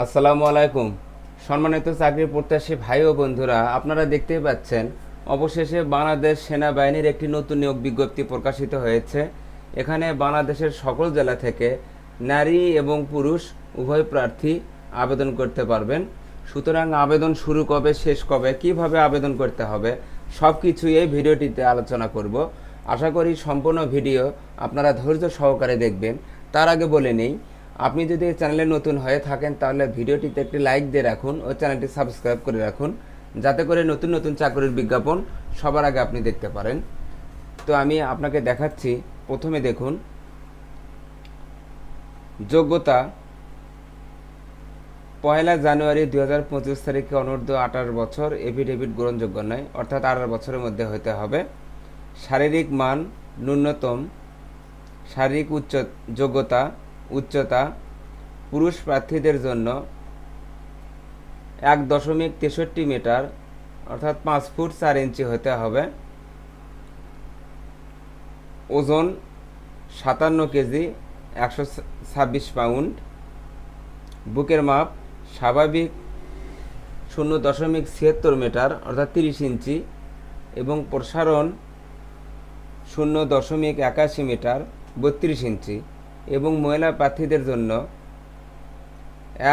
আসসালামু আলাইকুম। সম্মানিত চাকরি প্রত্যাশী ভাই ও বন্ধুরা, আপনারা দেখতেই পাচ্ছেন, অবশেষে বাংলাদেশ সেনাবাহিনীর একটি নতুন নিয়োগ বিজ্ঞপ্তি প্রকাশিত হয়েছে। এখানে বাংলাদেশের সকল জেলা থেকে নারী এবং পুরুষ উভয় প্রার্থী আবেদন করতে পারবেন। সুতরাং আবেদন শুরু কবে, শেষ কবে, কীভাবে আবেদন করতে হবে সব কিছুই এই ভিডিওটিতে আলোচনা করব। আশা করি সম্পূর্ণ ভিডিও আপনারা ধৈর্য সহকারে দেখবেন। তার আগে বলে নেই আপনি যদি এই চ্যানেলে নতুন হয়ে থাকেন, তাহলে ভিডিওটিতে একটি লাইক দিয়ে রাখুন ও চ্যানেলটি সাবস্ক্রাইব করে রাখুন, যাতে করে নতুন নতুন চাকরির বিজ্ঞাপন সবার আগে আপনি দেখতে পারেন। তো আমি আপনাকে দেখাচ্ছি, প্রথমে দেখুন, যোগ্যতা পয়লা জানুয়ারি দু হাজার পঁচিশ তারিখে অনূর্ধ্ব আঠারো বছর এফিডেভিট গ্রহণযোগ্য নয়, অর্থাৎ আঠারো বছরের মধ্যে হতে হবে। শারীরিক মান ন্যূনতম, শারীরিক উচ্চ যোগ্যতা উচ্চতা পুরুষ প্রার্থীদের জন্য এক দশমিক তেষট্টি মিটার, অর্থাৎ পাঁচ ফুট চার ইঞ্চি হতে হবে। ওজন সাতান্ন কেজি, একশো ছাব্বিশ পাউন্ড। বুকের মাপ স্বাভাবিক শূন্য দশমিক ছিয়াত্তর মিটার, অর্থাৎ তিরিশ ইঞ্চি এবং প্রসারণ শূন্য দশমিক একাশি মিটার, বত্রিশ ইঞ্চি। এবং মহিলা প্রার্থীদের জন্য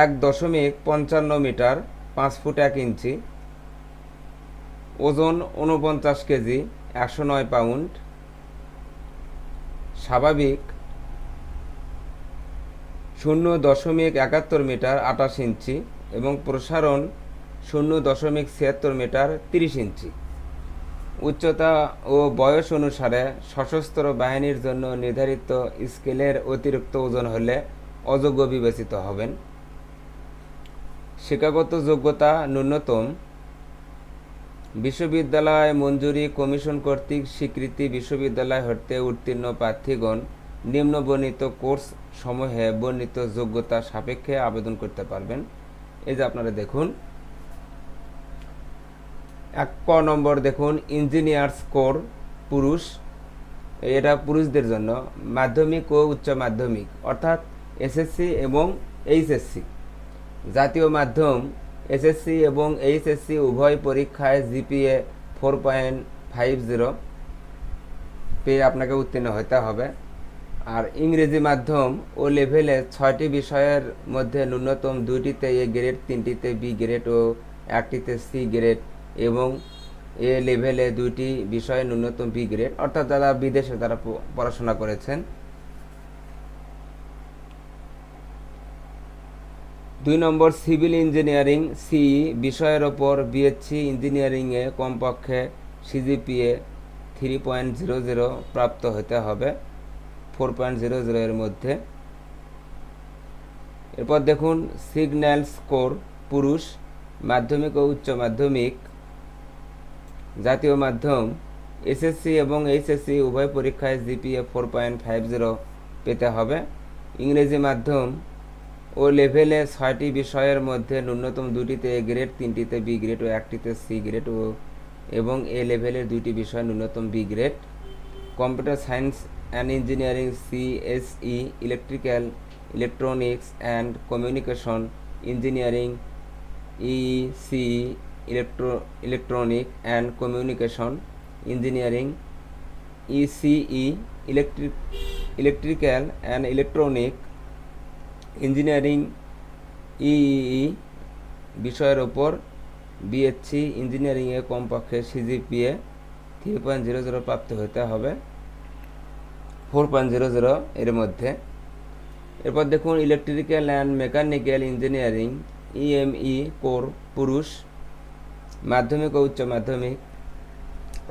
এক দশমিক পঞ্চান্ন মিটার পাঁচ ফুট এক ইঞ্চি, ওজন উনপঞ্চাশ কেজি, একশো নয় পাউন্ড। স্বাভাবিক শূন্য দশমিক একাত্তর মিটার আঠাশ ইঞ্চি এবং প্রসারণ শূন্য দশমিক ছিয়াত্তর মিটার তিরিশ ইঞ্চি। উচ্চতা ও বয়স অনুসারে সশস্ত্র বাহিনীর জন্য নির্ধারিত স্কেলের অতিরিক্ত ওজন হলে অযোগ্য বিবেচিত হবেন। শিক্ষাগত যোগ্যতা ন্যূনতম। বিশ্ববিদ্যালয় মঞ্জুরি কমিশন কর্তৃক স্বীকৃতি বিশ্ববিদ্যালয় হতে উত্তীর্ণ প্রার্থীগণ নিম্ন বর্ণিত কোর্স সমূহে বর্ণিত যোগ্যতা সাপেক্ষে আবেদন করতে পারবেন। এই যে আপনারা দেখুন এক ক নম্বর দেখুন ইঞ্জিনিয়ার্স কোর পুরুষ। এটা পুরুষদের জন্য, মাধ্যমিক ও উচ্চ মাধ্যমিক, অর্থাৎ এসএসসি এবং এইচএসসি জাতীয় মাধ্যম এসএসসি এবং এইচএসসি উভয় পরীক্ষায় GPA four point five zero পেয়ে আপনাকে উত্তীর্ণ হতে হবে। আর ইংরেজি মাধ্যম ও লেভেলে ছয়টি বিষয়ের মধ্যে ন্যূনতম দুইটিতে এ গ্রেড তিনটিতে বি গ্রেড ও একটিতে সি গ্রেড এবং এ লেভেলে দুইটি বিষয়ে ন্যূনতম বি গ্রেড অর্থাৎ যারা বিদেশে তারা পড়াশোনা করেছেন। দুই নম্বর সিভিল ইঞ্জিনিয়ারিং সি বিষয়ের ওপর বিএসসি ইঞ্জিনিয়ারিংয়ে কমপক্ষে CGPA three point zero zero প্রাপ্ত হতে হবে ফোর পয়েন্ট জিরো জিরো এর মধ্যে। এরপর দেখুন সিগন্যাল স্কোর পুরুষ, মাধ্যমিক ও উচ্চ মাধ্যমিক। জাতীয় মাধ্যম এসএসসি এবং এইচএসসি উভয় পরীক্ষায় GPA four point five zero পেতে হবে। ইংরেজি মাধ্যম ও লেভেলে ছয়টি বিষয়ের মধ্যে ন্যূনতম দুটিতে এ গ্রেড তিনটিতে বি গ্রেড ও একটিতে সি গ্রেড ও, এবং এ লেভেলের দুইটি বিষয় ন্যূনতম B grade computer science and engineering CSE electrical electronics and communication engineering EC electro electronic and communication engineering ECE electric electrical and electronic engineering EE বিষয়ের ওপর বিএসসি ইঞ্জিনিয়ারিংয়ে কমপক্ষে CGPA three point zero zero প্রাপ্ত হতে হবে। Four point zero zero এর মধ্যে। এরপর দেখুন electrical and mechanical engineering EME corps পুরুষ। মাধ্যমিক ও উচ্চ মাধ্যমিক।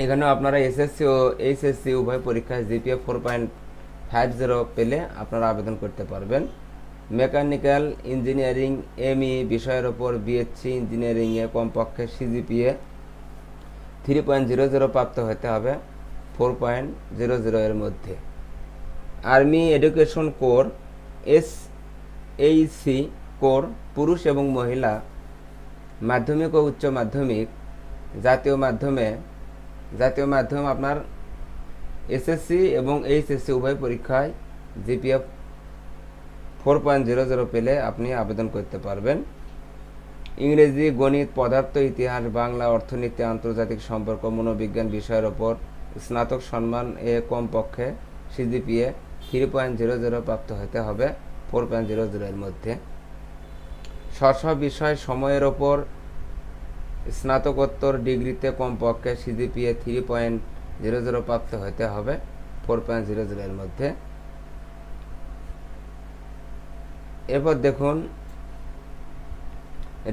এখানেও আপনারা এসএসসি ও এইচএসসি উভয় পরীক্ষায় GPA four point five zero পেলে আপনারা আবেদন করতে পারবেন। মেকানিক্যাল ইঞ্জিনিয়ারিং এমই বিষয়ের ওপর বিএসসি ইঞ্জিনিয়ারিংয়ে কমপক্ষে CGPA three point zero zero প্রাপ্ত হতে হবে ফোর পয়েন্ট জিরো জিরো এর মধ্যে। Army education core S AEC core পুরুষ এবং মহিলা মাধ্যমিক ও উচ্চ মাধ্যমিক জাতীয় মাধ্যমে, জাতীয় মাধ্যম আপনার এসএসসি এবং এইচএসসি উভয় পরীক্ষায় GPA four point zero zero পেলে আপনি আবেদন করতে পারবেন। ইংরেজি, গণিত, পদার্থ, ইতিহাস, বাংলা, অর্থনীতি, আন্তর্জাতিক সম্পর্ক, মনোবিজ্ঞান বিষয়ের ওপর স্নাতক সম্মান এ কমপক্ষে CGPA three point zero zero প্রাপ্ত হতে হবে ফোর পয়েন্ট জিরো জিরো এর মধ্যে। স্ব বিষয় সময়ের ওপর স্নাতকোত্তর ডিগ্রিতে কমপক্ষে CGPA three point zero zero প্রাপ্ত হতে হবে ফোর পয়েন্ট জিরো জিরো এর মধ্যে। এরপর দেখুন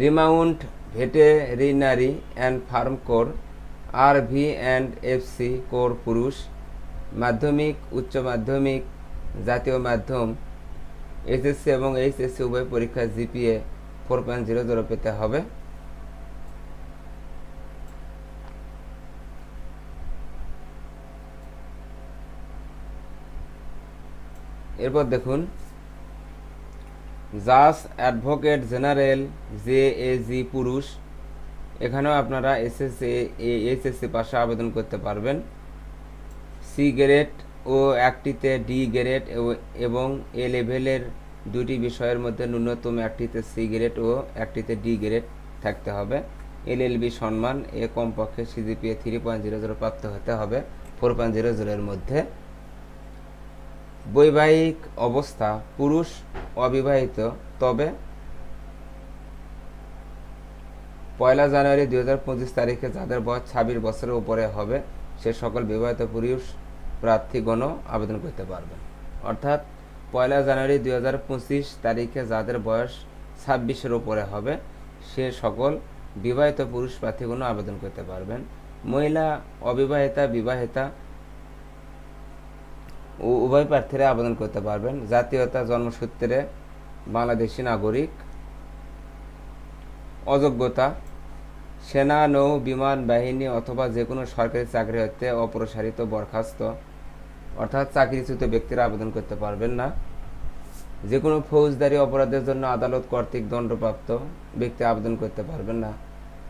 remount veterinary and farm corps R V and F C corps পুরুষ, মাধ্যমিক, উচ্চ মাধ্যমিক, জাতীয় মাধ্যম এসএসসি এবং এইচএসসি উভয় পরীক্ষায় GPA four point zero zero পেতে হবে। এরপর দেখুন জাস advocate general J A G পুরুষ এখানেও আপনারা এসএসসি এইচএসসি পাশে আবেদন করতে পারবেন। সি গ্রেড ও একটিতে ডি গ্রেড এবং এ লেভেলের দুটি বিষয়ের মধ্যে ন্যূনতম একটিতে সি গ্রেড ও একটিতে ডি গ্রেড থাকতে হবে। এলএলবি সম্মান এ কমপক্ষে CGPA three point zero zero প্রাপ্ত হতে হবে ফোর পয়েন্ট জিরো জিরোর মধ্যে। বৈবাহিক অবস্থা পুরুষ অবিবাহিত, তবে পয়লা জানুয়ারি দুই হাজার পঁচিশ তারিখে যাদের বয়স ছাব্বিশ বছরের উপরে হবে, সে সকল বিবাহিত পুরুষ প্রার্থীগণও আবেদন করতে পারবেন। অর্থাৎ পয়লা জানুয়ারি দুই হাজার পঁচিশ তারিখে যাদের বয়স ছাব্বিশের উপরে হবে, সে সকল বিবাহিত পুরুষ প্রার্থীগণও আবেদন করতে পারবেন। মহিলা অবিবাহিতা, বিবাহিতা ও উভয় প্রার্থীরা আবেদন করতে পারবেন। জাতীয়তা জন্মসূত্রে বাংলাদেশি নাগরিক, অযোগ্যতা, সেনা, নৌ, বিমান, বাহিনী অথবা যে কোনো সরকারি চাকরি হতে অপসারিত বরখাস্ত অর্থাৎ চাকরিচ্যুত ব্যক্তিরা আবেদন করতে পারবেন না। যে কোনো ফৌজদারি অপরাধের জন্য আদালত কর্তৃক দণ্ডপ্রাপ্ত ব্যক্তি আবেদন করতে পারবেন না।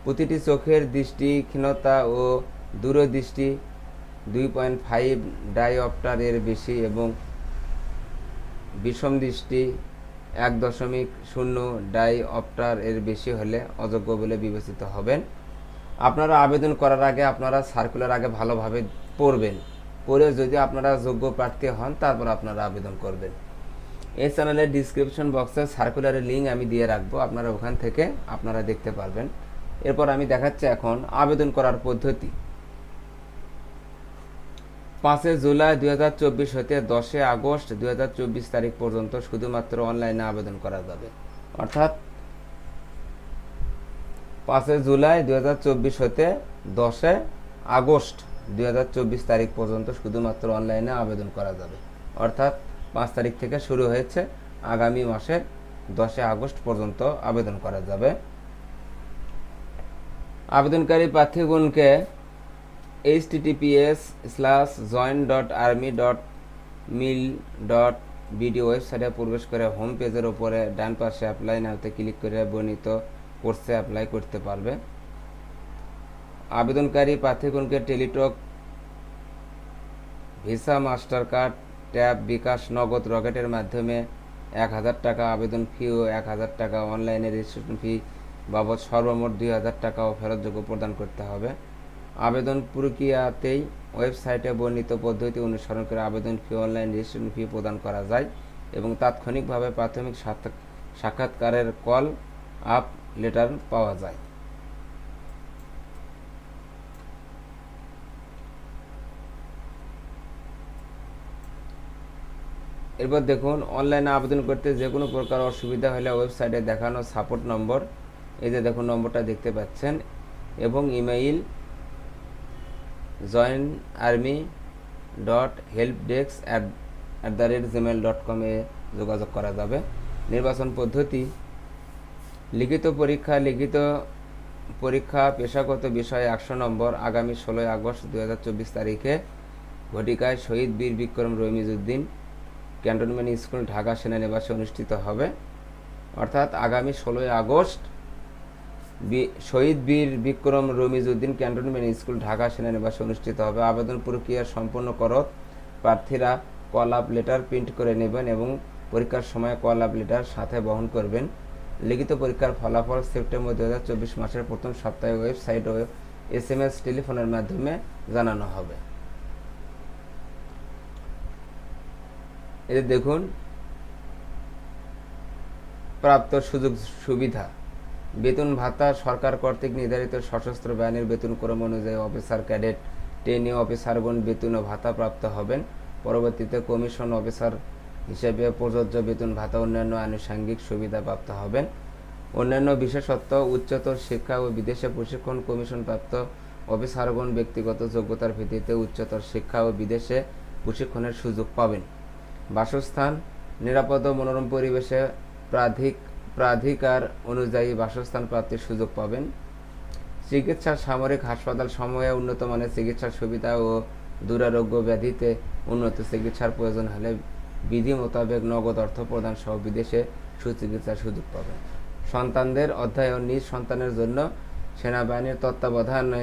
প্রতিটি চোখের দৃষ্টি, ক্ষীণতা ও দূরদৃষ্টি দুই পয়েন্ট ফাইভ ডাইঅপ্টারের বেশি এবং বিষম দৃষ্টি এক দশমিক শূন্য ডাইঅপ্টার এর বেশি হলে অযোগ্য বলে বিবেচিত হবেন। আপনারা আবেদন করার আগে আপনারা সার্কুলার আগে ভালোভাবে পড়বেন। পড়ে যদি আপনারা যোগ্য প্রার্থী হন, তারপর আপনারা আবেদন করবেন। এই চ্যানেলের ডিসক্রিপশন বক্সে সার্কুলারের লিঙ্ক আমি দিয়ে রাখব, আপনারা ওখান থেকে আপনারা দেখতে পারবেন। এরপর আমি দেখাচ্ছি এখন আবেদন করার পদ্ধতি। পাঁচই জুলাই দুই হাজার চব্বিশ হতে দশে আগস্ট দুই হাজার চব্বিশ তারিখ পর্যন্ত শুধুমাত্র অনলাইনে আবেদন করা যাবে। অর্থাৎ পাঁচই জুলাই দুই হাজার চব্বিশ হতে দশে আগস্ট দুই তারিখ পর্যন্ত শুধুমাত্র অনলাইনে আবেদন করা যাবে। অর্থাৎ পাঁচ তারিখ থেকে শুরু হয়েছে, আগামী মাসের দশই আগস্ট পর্যন্ত আবেদন করা যাবে। আবেদনকারী প্রার্থীগণকে H TTPS slash join dot army dot mil dot BD ওয়েবসাইটে প্রবেশ করে হোম পেজের ওপরে ডান পাশে অ্যাপ্লাই নাওতে ক্লিক করে বর্ণিত কোর্সে অ্যাপ্লাই করতে পারবে। আবেদনকারী প্রার্থীগণকে Teletalk, Visa Master card tab, bKash, Nagad রকেটের মাধ্যমে এক হাজার টাকা আবেদন ফি ও এক হাজার টাকা অনলাইনে রেজিস্ট্রেশন ফি বাবদ সর্বমোট দুই হাজার টাকাও ফেরতযোগ্য প্রদান করতে হবে। আবেদন প্রক্রিয়াতেই ওয়েবসাইটে বর্ণিত পদ্ধতি অনুসরণ করে আবেদন ফি, অনলাইন রেজিস্ট্রেশন ফি প্রদান করা যায় এবং তাৎক্ষণিকভাবে প্রাথমিক সাক্ষা- সাক্ষাৎকারের কল, আপ, লেটার পাওয়া যায়। এরপর দেখুন অনলাইনে আবেদন করতে যে কোনো প্রকার অসুবিধা হলে ওয়েবসাইটে দেখানো সাপোর্ট নম্বর এই যে দেখুন নম্বরটা দেখতে পাচ্ছেন, এবং email join army dot help desk at at the rate Gmail dot কমে যোগাযোগ করা যাবে। নির্বাচন পদ্ধতি, লিখিত পরীক্ষা লিখিত পরীক্ষা, পেশাগত বিষয়ে একশো নম্বর, আগামী ষোলোই আগস্ট দু হাজার চব্বিশ তারিখে, ঘটিকায় শহীদ বীর বিক্রম রমিজউদ্দিন ক্যান্টনমেন্ট স্কুল ঢাকা সেনানিবাসে অনুষ্ঠিত হবে। অর্থাৎ আগামী ষোলোই আগস্ট শহীদ বীর বিক্রম রমিজউদ্দিন ক্যান্টনমেন্ট স্কুল ঢাকা সেনানিবাসে অনুষ্ঠিত হবে। আবেদন প্রক্রিয়া সম্পন্ন করত প্রার্থীরা কল আপ লেটার প্রিন্ট করে নেবেন এবং পরীক্ষার সময় কল আপ লেটার সাথে বহন করবেন। লিখিত পরীক্ষার ফলাফল সেপ্টেম্বর দু হাজার চব্বিশ মাসের প্রথম সপ্তাহে ওয়েবসাইট ও এস এম এস টেলিফোনের মাধ্যমে জানানো হবে। এই দেখুন, প্রাপ্ত সুযোগ সুবিধা। বেতন ভাতা সরকার কর্তৃক নির্ধারিত সশস্ত্র বাহিনীর বেতন ক্রম অনুযায়ী অফিসার ক্যাডেট, ট্রেনি অফিসারগণ বেতন ও ভাতা প্রাপ্ত হবেন। পরবর্তীতে কমিশন অফিসার হিসেবে প্রযোজ্য বেতন ভাতা অন্যান্য আনুষঙ্গিক সুবিধা প্রাপ্ত হবেন। অন্যান্য বিশেষত্ব, উচ্চতর শিক্ষা ও বিদেশে প্রশিক্ষণ কমিশন প্রাপ্ত অফিসারগণ ব্যক্তিগত যোগ্যতার ভিত্তিতে উচ্চতর শিক্ষা ও বিদেশে প্রশিক্ষণের সুযোগ পাবেন। বাসস্থান, নিরাপদ ও মনোরম পরিবেশে প্রাধিক, প্রাধিকার অনুযায়ী বাসস্থান প্রাপ্তির সুযোগ পাবেন। চিকিৎসা সামরিক হাসপাতাল সময়ে উন্নত মানের চিকিৎসার সুবিধা ও দুরারোগ্য ব্যাধিতে উন্নত চিকিৎসার প্রয়োজন হলে বিধি মোতাবেক নগদ অর্থ প্রদান সহ বিদেশে সুচিকিৎসার সুযোগ পাবেন। সন্তানদের অধ্যয়ন নিজ সন্তানের জন্য সেনাবাহিনীর তত্ত্বাবধানে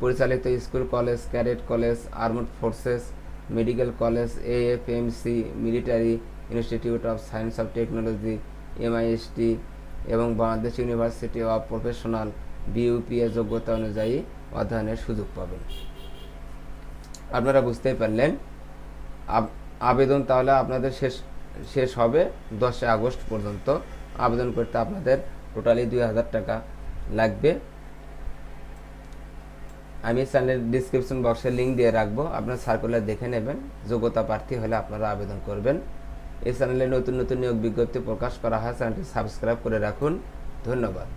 পরিচালিত school, college, cadet college, armed forces medical college AFMC military institute of science of technology MIST এবং Bangladesh university of professional BUPA যোগ্যতা অনুযায়ী অধ্যয়নের সুযোগ পাবেন। আপনারা বুঝতেই পারলেন। আব- আবেদন তাহলে আপনাদের শেষ শেষ হবে দশই আগস্ট পর্যন্ত। আবেদন করতে আপনাদের টোটালি দুই হাজার টাকা লাগবে। আমি চ্যানেলের ডিসক্রিপশন বক্সে লিঙ্ক দিয়ে রাখব, আপনার সার্কুলার দেখে নেবেন, যোগ্যতা প্রার্থী হলে আপনারা আবেদন করবেন। এই চ্যানেলে নতুন নতুন নিয়োগ বিজ্ঞপ্তি প্রকাশ করা হয় চ্যানেলটি সাবস্ক্রাইব করে রাখুন। ধন্যবাদ।